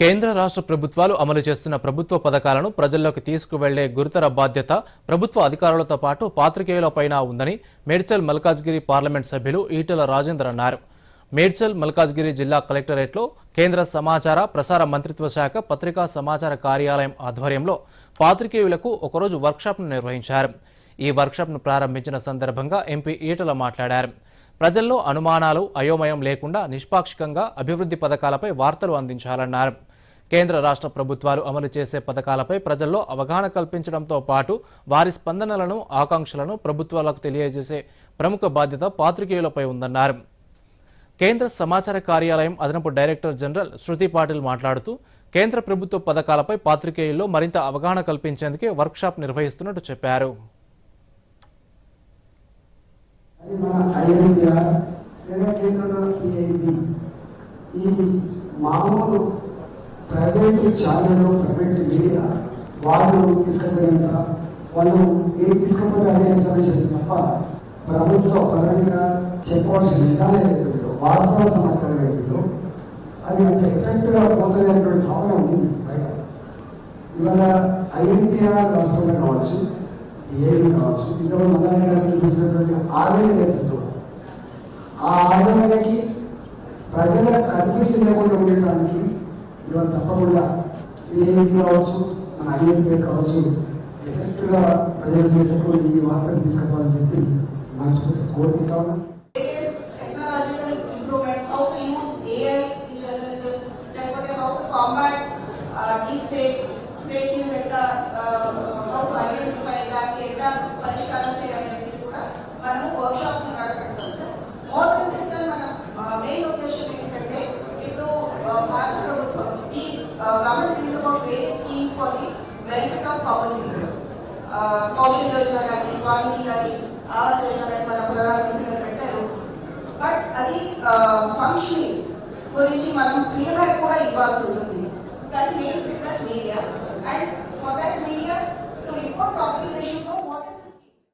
కేంద్ర రాష్ట్ర ప్రభుత్వాలు అమలు చేస్తున్న ప్రభుత్వ పథకాలను ప్రజల్లోకి తీసుకువెళ్ళే గురుతర బాధ్యత ప్రభుత్వ అధికారులతో పాటు పాత్రికేయులపైన ఉందని మేడ్చల్ మల్కాజ్గిరి పార్లమెంట్ సభ్యులు ఈటెల రాజేందర్ అన్నారు. మేడ్చల్ మల్కాజ్గిరి జిల్లా కలెక్టరేట్లో కేంద్ర సమాచార ప్రసార మంత్రిత్వ శాఖ పత్రికా సమాచార కార్యాలయం ఆధ్వర్యంలో పాత్రికేయులకు ఒకరోజు వర్క్షాప్ను నిర్వహించారు. ఈ వర్క్షాప్ను ప్రారంభించిన సందర్భంగా ఎంపీ ఈటల మాట్లాడారు. ప్రజల్లో అనుమానాలు అయోమయం లేకుండా నిష్పాక్షికంగా అభివృద్ధి పథకాలపై వార్తలు అందించాలన్నారు. కేంద్ర రాష్ట్ర ప్రభుత్వాలు అమలు చేసే పథకాలపై ప్రజల్లో అవగాహన కల్పించడంతో పాటు వారి స్పందనలను ఆకాంక్షలను ప్రభుత్వాలకు తెలియజేసే ప్రముఖ బాధ్యత పాత్రికేయులపై ఉందన్నారు. కేంద్ర సమాచార కార్యాలయం అదనపు డైరెక్టర్ జనరల్ శృతి పాటిల్ మాట్లాడుతూ కేంద్ర ప్రభుత్వ పథకాలపై పాత్రికేయుల్లో మరింత అవగాహన కల్పించేందుకే వర్క్షాప్ నిర్వహిస్తున్నట్టు చెప్పారు అది మన ఐఎన్పిఆర్ లేదా కేంద్రంలో పిఐబి ఈ మామూలు ప్రైవేట్ ఛానల్ ప్రైవేట్ మీడియా వాళ్ళు తీసుకుపోయినంత వాళ్ళు ఏం తీసుకుపోతే అదే ఇన్ఫర్మేషన్ తప్ప ప్రభుత్వ పరంగా చెప్పవలసిన నిజాలే ఏదైతే వాస్తవ సమాచారం ఏదైతే అది అంత ఎఫెక్ట్గా పోతున్నటువంటి భావన ఉంది బయట. ఇవాళ ఐఎన్టీఆర్ రాష్ట్రంలో కావచ్చు ఏమి కావచ్చు ఇంకా మొదలైన చూసినటువంటి ఆదాయ నేతృత్వం ఆ ఆదాయానికి ప్రజల కన్ఫ్యూజన్ లేకుండా ఉండటానికి ఇవాళ తప్పకుండా ఏమి కావచ్చు మన ఐఎన్పి కావచ్చు ఎఫెక్ట్గా ప్రజలు చేసేటువంటి ఈ వార్తలు తీసుకోవాలని చెప్పి మనస్ఫూర్తి కోరుకుంటా benefit of copper fever Kaushal Yojana यानी स्वामी यानी आज योजना का मतलब बड़ा इंप्लीमेंट करते हैं बट अभी फंक्शनिंग पूरी चीज़ मालूम है कोई एक बार सुनती कल मेन फिगर मीडिया